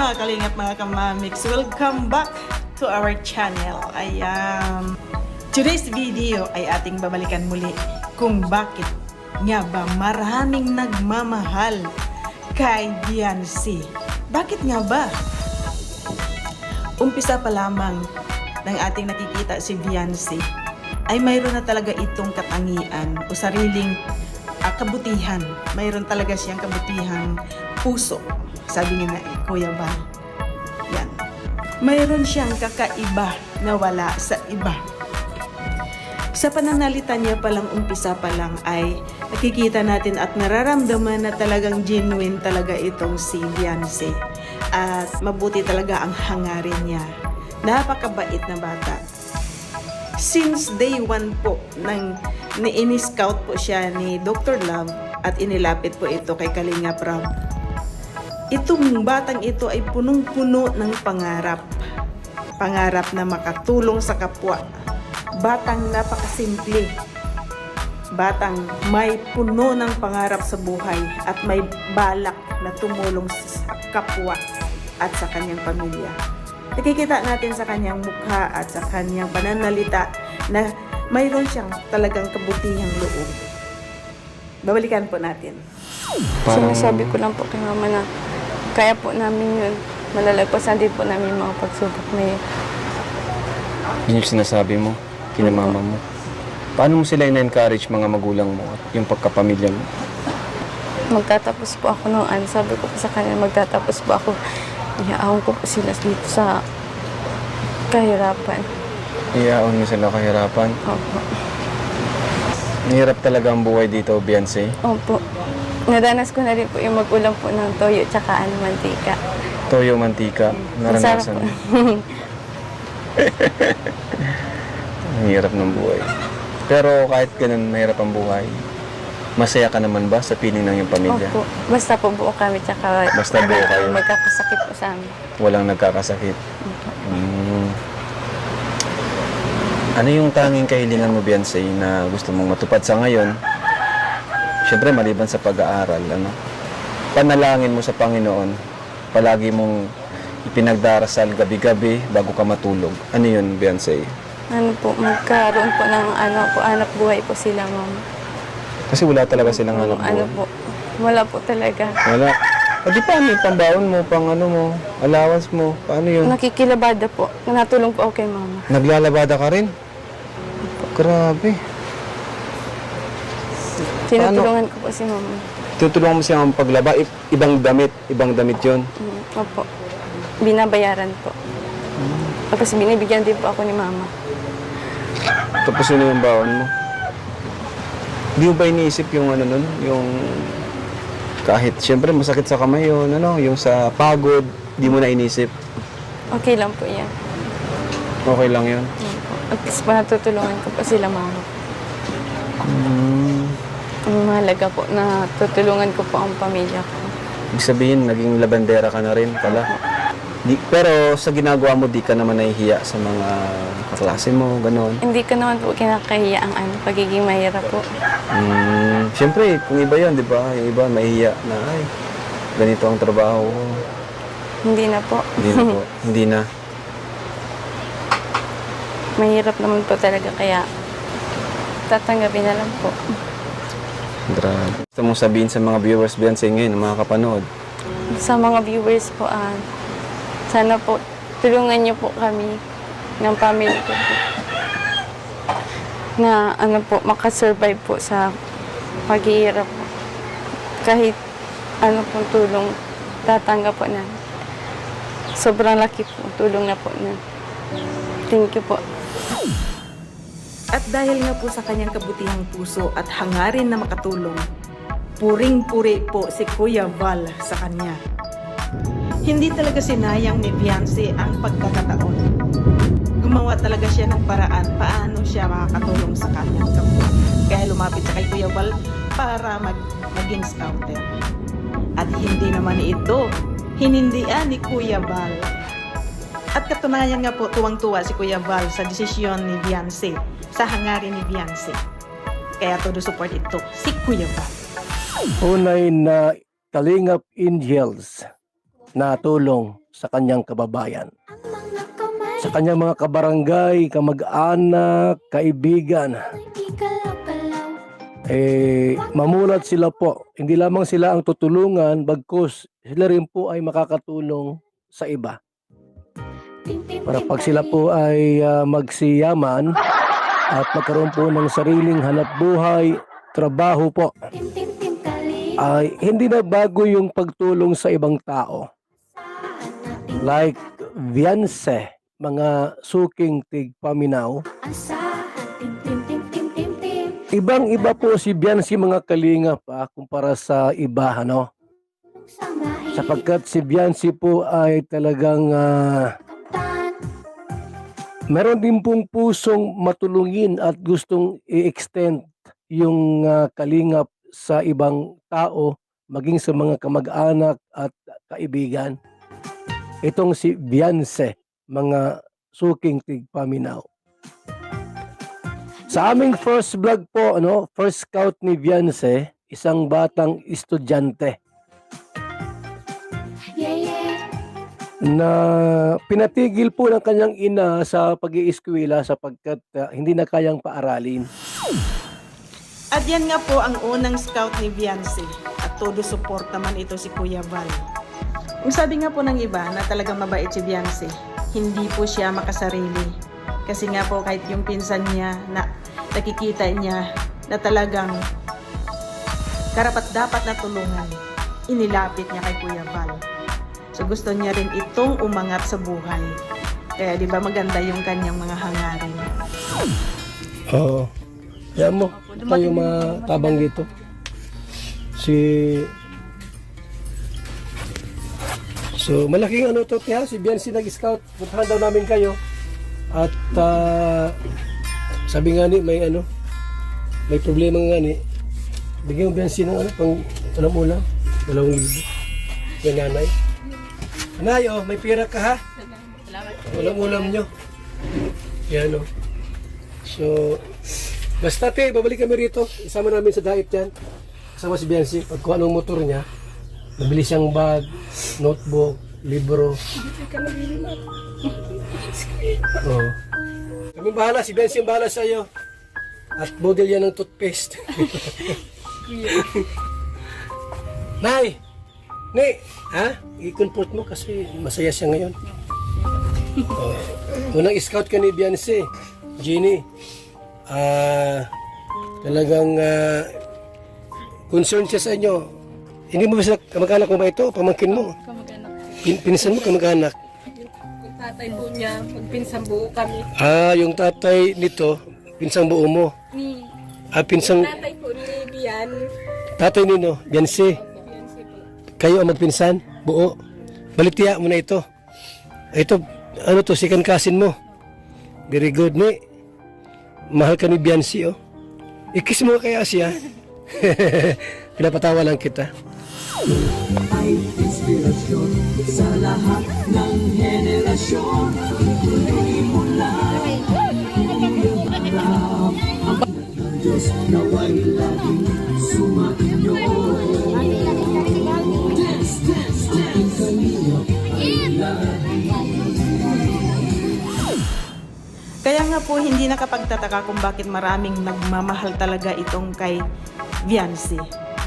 Mga kalingap, mga kamamix. Welcome back to our channel. Ayan. Today's video ay ating babalikan muli kung bakit nga ba maraming nagmamahal kay Beyonce. Bakit nga ba? Umpisa pa lamang ng ating nakikita si Beyonce ay mayroon na talaga itong katangian o sariling ah, kabutihan. Mayroon talaga siyang kabutihang puso. Sabi nga na eh, Kuya Val. Yan. Mayroon siyang kakaiba na wala sa iba. Sa pananalita niya palang umpisa pa lang ay nakikita natin at nararamdaman na talagang genuine talaga itong si Beyonce. At mabuti talaga ang hangarin niya. Napakabait na bata. Since day one po, nang ni-scout po siya ni Dr. Love at inilapit po ito kay Kalinga Prab. Itong batang ito ay punong-puno ng pangarap. Pangarap na makatulong sa kapwa. Batang napakasimple. Batang may puno ng pangarap sa buhay at may balak na tumulong sa kapwa at sa kanyang pamilya. Nakikita natin sa kanyang mukha at sa kanyang pananalita na mayroon siyang talagang kabutihang loob. Babalikan po natin. Parang... Sinasabi ko lang po kay mama na kaya po namin yun. Malalagpasan din po namin yung mga pagsubok na yun. Yun yung sinasabi mo, kinamama mo. Paano mo sila ina-encourage mga magulang mo at yung pagkapamilya mo? Magtatapos po ako noon. Ano, sabi ko po sa kanila, magtatapos po ako. Iyaawang ko po sila dito sa kahirapan. Iyaon mo sila kahirapan. Opo. Mahirap talaga ang buhay dito, Beyonce. Opo. Nadanas ko na rin po yung magulang po ng toyo tsaka ano, mantika. Toyo, mantika. Naranasan Masarap mo. po. Ang hirap ng buhay. Pero kahit ganun, mahirap ang buhay. Masaya ka naman ba sa piling ng iyong pamilya? Opo. Basta po buo kami tsaka Basta buo kayo. magkakasakit po sa amin. Walang nagkakasakit. Mm. Ano yung tanging kahilingan mo, Beyonce, na gusto mong matupad sa ngayon? Siyempre, maliban sa pag-aaral, ano? Panalangin mo sa Panginoon, palagi mong ipinagdarasal gabi-gabi bago ka matulog. Ano yun, Beyonce? Ano po, magkaroon po ng ano po, anak buhay po sila, mama. Kasi wala talaga silang hanap Ano buhay. po, wala po talaga. Wala. O di paano yung pambaon mo, pang ano mo, allowance mo, paano yun? Nakikilabada po. Natulong po ako kay mama. Naglalabada ka rin? Grabe. Tinutulungan ko po si mama. Tutulungan mo siya ang paglaba, I- ibang damit, ibang damit yon. Mm, Opo. Binabayaran po. Tapos binibigyan din po ako ni mama. Tapos yun yung baon mo. Di mo ba iniisip yung ano nun, yung kahit siyempre masakit sa kamay yun, ano, yung sa pagod, di mo na inisip. Okay lang po yan. Okay lang yun. Yan po. At least po natutulungan ko po sila mama. Mahalaga po na tutulungan ko po ang pamilya ko. Ibig sabihin, naging labandera ka na rin pala. Di, pero sa ginagawa mo, di ka naman nahihiya sa mga kaklase mo, gano'n. Hindi ko naman po kinakahiya ang ano, pagiging mahirap po. Mm, Siyempre, kung iba yun, di ba? Yung iba, mahihiya na, ay, ganito ang trabaho ko. Hindi na po. Hindi na po. Hindi na. Mahirap naman po talaga kaya tatanggapin na lang po. Grabe. Gusto mong sabihin sa mga viewers Beyonce ngayon, ng mga kapanood. Sa mga viewers po, ah, sana po tulungan niyo po kami ng family ko. Na ano po, makasurvive po sa paghihirap po. Kahit ano pong tulong tatanggap po na. Sobrang laki po, tulong na po na. Thank you po. At dahil nga po sa kanyang kabutihang puso at hangarin na makatulong, puring-puri po si Kuya Val sa kanya. Hindi talaga sinayang ni Beyonce ang pagkakataon. Gumawa talaga siya ng paraan paano siya makakatulong sa kanyang kapwa. Kaya lumapit siya kay Kuya Val para mag maging scouter. At hindi naman ito hinindian ni Kuya Val at katunayan nga po, tuwang-tuwa si Kuya Val sa desisyon ni Beyonce, sa hangarin ni Beyonce. Kaya todo support ito si Kuya Val. Unay na Kalingap Angels na tulong sa kanyang kababayan. Sa kanyang mga kabarangay, kamag-anak, kaibigan, eh, mamulat sila po. Hindi lamang sila ang tutulungan, bagkus sila rin po ay makakatulong sa iba. Para pag sila po ay ah, magsiyaman at magkaroon po ng sariling hanap buhay, trabaho po, ay hindi na bago yung pagtulong sa ibang tao. Like Vianse, mga suking tigpaminaw. Ibang iba po si Vianse mga kalingap ah, kumpara sa iba, ano? Sapagkat si Vianse po ay talagang ah, meron din pong pusong matulungin at gustong i-extend yung ah, kalingap sa ibang tao, maging sa mga kamag-anak at kaibigan. Itong si Vianse, mga suking tigpaminaw. Sa aming first vlog po, ano, first scout ni Vianse, isang batang estudyante na pinatigil po ng kanyang ina sa pag-iiskwela sapagkat ah, hindi na kayang paaralin. At yan nga po ang unang scout ni Viancy. At todo support naman ito si Kuya Val. Kung sabi nga po ng iba na talagang mabait si Viancy, hindi po siya makasarili. Kasi nga po kahit yung pinsan niya na nakikita niya na talagang karapat dapat na tulungan, inilapit niya kay Kuya Val. So gusto niya rin itong umangat sa buhay. Kaya di ba maganda yung kanyang mga hangarin. Oo. Yan mo, tayo mga tabang dito. Si... So, malaking ano to, tiya, si Biancy nag-scout. Puntahan daw namin kayo. At ah, sabi nga ni, may ano, may problema nga ni. Bigyan mo Biancy ng ano, pang anong ulam? Dalawang libo. Yung nanay. Nanay, oh, may pira ka ha? Walang ulam nyo. Yan oh. So, basta te, babalik kami rito. Isama namin sa diet yan. Kasama si Biancy. Pagkuha ng motor niya, nabili siyang bag, notebook, libro. Oo. Kami bahala, si Biancy ang bahala sa iyo. At model yan ng toothpaste. Nay! Ni! Ha? I-comfort mo kasi masaya siya ngayon. Oh. Unang scout ka ni Beyonce, Jeannie. Ah, talagang ah, concerned siya sa inyo. Hindi mo ba sila kamag-anak mo ba ito? Pamangkin mo? Kamag-anak. Pin pinsan mo kamag-anak? Yung tatay po niya, pagpinsang buo kami. Ah, yung tatay nito, pinsang buo mo. Ni Ah, pinsang tatay po ni Bian. tatay nino, Beyonce. Kayo ang magpinsan, buo. Balitiya mo na ito. Ito, ano to, second cousin mo. Very good, ni. Mahal ka ni Biancy, oh. Ikis mo kaya siya. Pinapatawa lang kita. Kaya nga po hindi nakapagtataka kung bakit maraming nagmamahal talaga itong kay Viancy.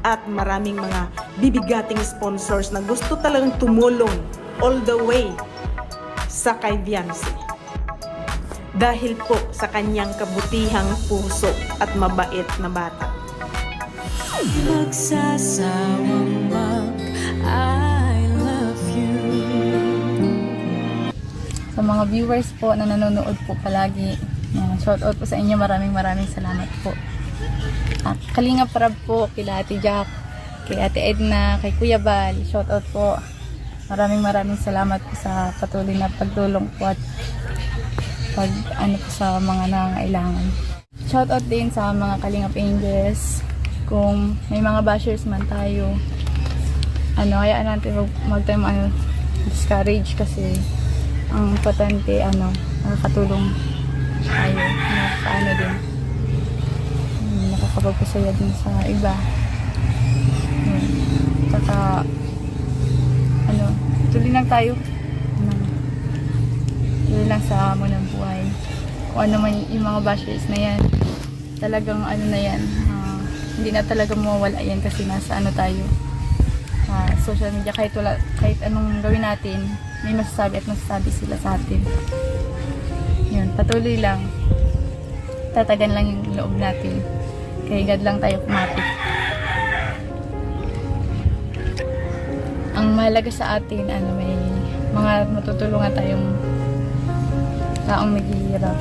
At maraming mga bibigating sponsors na gusto talagang tumulong all the way sa kay Viancy. Dahil po sa kanyang kabutihang puso at mabait na bata. magsasawang sa mga viewers po na nanonood po palagi. Shout out po sa inyo. Maraming maraming salamat po. At Kalinga Prab po, kila Ate Jack, kay Ate Edna, kay Kuya Bal. Shout out po. Maraming maraming salamat po sa patuloy na pagtulong po at pag ano po sa mga nangangailangan. Shout out din sa mga Kalingap Angels. Kung may mga bashers man tayo, ano, hayaan natin mag, mag ano, discourage kasi ang patente ano nakakatulong tayo nakakaano din Hmm, nakakapagpasaya din sa iba Yun. Tsaka ano, tuloy lang tayo. Ano, tuloy lang sa hamon ng buhay. Kung ano man yung mga bashers na yan, talagang ano na yan, ah, hindi na talaga mawawala yan kasi nasa ano tayo, sa social media. Kahit, wala, kahit anong gawin natin, may masasabi at masasabi sila sa atin. Yun, patuloy lang. Tatagan lang yung loob natin. Kay God lang tayo kumapit. Ang mahalaga sa atin, ano, may mga matutulungan tayong taong naghihirap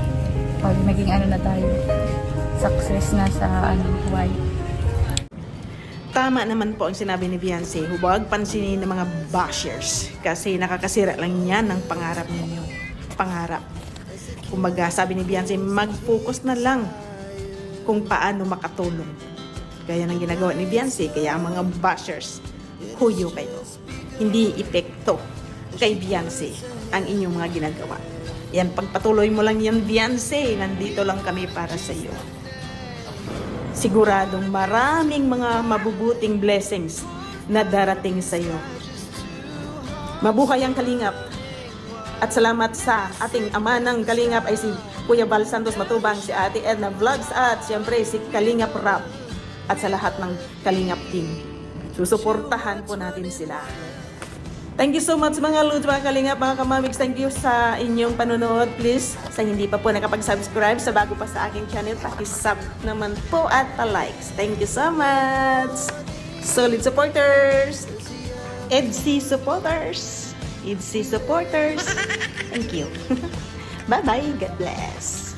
pag naging ano na tayo, success na sa ano, buhay. Tama naman po ang sinabi ni Beyonce, huwag pansinin ng mga bashers kasi nakakasira lang yan ng pangarap ninyo. Pangarap. Kumbaga, sabi ni Beyonce, mag-focus na lang kung paano makatulong. Gaya ng ginagawa ni Beyonce, kaya ang mga bashers, huyo kayo. Hindi epekto kay Beyonce ang inyong mga ginagawa. Yan, pagpatuloy mo lang yan, Beyonce, nandito lang kami para sa iyo siguradong maraming mga mabubuting blessings na darating sa iyo. Mabuhay ang Kalingap. At salamat sa ating ama ng Kalingap ay si Kuya Val Santos Matubang, si Ate Edna Vlogs at siyempre si Kalingap Rap at sa lahat ng Kalingap team. Susuportahan po natin sila. Thank you so much mga Lods, mga Kalingap, mga Kamamigs. Thank you sa inyong panonood. Please, sa hindi pa po nakapag-subscribe, sa bago pa sa aking channel, pakisub naman po at pa-likes. Thank you so much! Solid supporters! EDC supporters! EDC supporters! Thank you. Bye-bye. God bless.